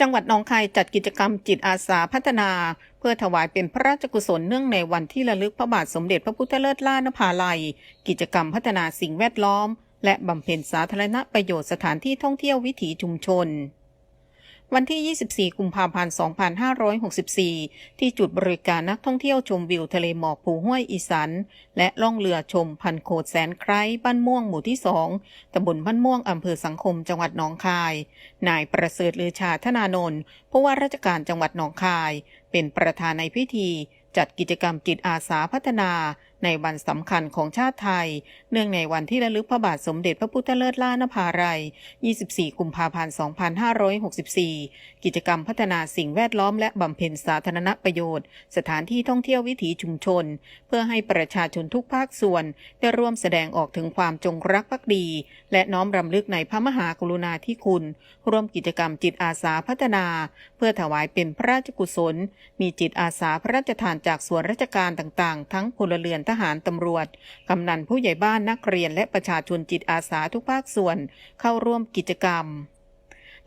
จังหวัดหนองคายจัดกิจกรรมจิตอาสาพัฒนา เพื่อถวายเป็นพระราชกุศลเนื่องในวันที่ระลึกพระบาทสมเด็จพระพุทธเลิศล่านภาลัย กิจกรรมพัฒนาสิ่งแวดล้อม และบำเพ็ญสาธารณประโยชน์สถานที่ท่องเที่ยววิถีชุมชน วันที่ 24 กุมภาพันธ์ 2564 ที่จุดบริการนักท่องเที่ยวชมวิวทะเลหมอกภูห้วยอีสัน และล่องเรือชมพันโขดแสนไคร้บ้านม่วงหมู่ที่ 2 ตำบลบ้านม่วงอำเภอสังคมจังหวัดหนองคาย นายประเสริฐลือชาธนานนท์ผู้ว่าราชการจังหวัดหนองคาย เป็นประธานในพิธี จัดกิจกรรมจิตอาสาพัฒนาในวันสำคัญของชาติไทย เนื่องในวันที่ระลึกพระบาทสมเด็จพระพุทธเลิศล่านภาลัย 24 กุมภาพันธ์ 2564 กิจกรรมพัฒนาสิ่งแวดล้อมและบำเพ็ญสาธารณประโยชน์ สถานที่ท่องเที่ยววิถีชุมชน เพื่อให้ประชาชนทุกภาคส่วน ได้ร่วมแสดงออกถึงความจงรักภักดี และน้อมรำลึกในพระมหากรุณาธิคุณ ร่วมกิจกรรมจิตอาสาพัฒนา เพื่อถวายเป็นพระราชกุศล มีจิตอาสาพระราชทานจากส่วนราชการต่างๆ ทั้งพลเรือนทหารตำรวจ กำนันผู้ใหญ่บ้านนักเรียนและประชาชนจิตอาสาทุกภาคส่วนเข้าร่วมกิจกรรม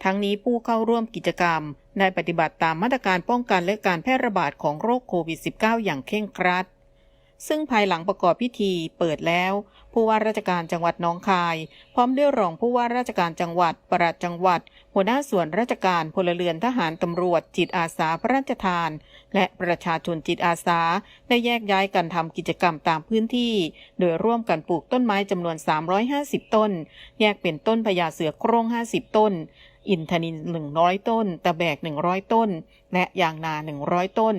ทั้งนี้ผู้เข้าร่วมกิจกรรมได้ปฏิบัติตามมาตรการป้องกันและการแพร่ระบาดของโรคโควิด -19 อย่างเคร่งครัด ซึ่งภายหลังประกอบพิธีเปิดแล้ว ผู้ว่าราชการจังหวัดน้องคาย พร้อมด้วยรองผู้ว่าราชการจังหวัด ปลัดจังหวัด หัวหน้าส่วนราชการพลเรือนทหารตำรวจ จิตอาสาพระราชทาน และประชาชนจิตอาสา ได้แยกย้ายกันทำกิจกรรมตามพื้นที่ โดยร่วมกันปลูกต้นไม้จำนวน 350 ต้น แยกเป็นต้นพญาเสือโคร่ง 50 ต้นอินทนิน 100 ต้น ตะแบก 100 ต้น และยางนา 100 ต้น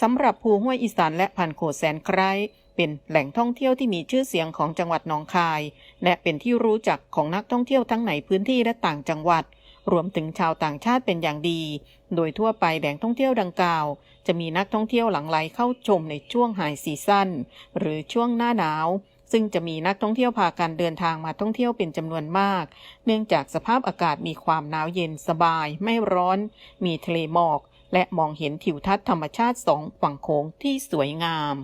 สำหรับภูห้วยอีสานและพันโขดแสนไคร้เป็นแหล่งท่องเที่ยวที่มีชื่อเสียงของจังหวัดหนองคาย และเป็นที่รู้จักของนักท่องเที่ยวทั้งในพื้นที่และต่างจังหวัด รวมถึงชาวต่างชาติเป็นอย่างดี โดยทั่วไปแหล่งท่องเที่ยวดังกล่าว จะมีนักท่องเที่ยวหลั่งไหลเข้าชมในช่วงไฮซีซั่นหรือช่วงหน้าหนาว ซึ่งจะมีนักท่องเที่ยวพากันเดินทางมาท่องเที่ยวเป็นจำนวนมาก เนื่องจากสภาพอากาศมีความหนาวเย็นสบาย ไม่ร้อน มีทะเลหมอก และมองเห็นทิวทัศน์ธรรมชาติสองฝั่งโขงที่สวยงาม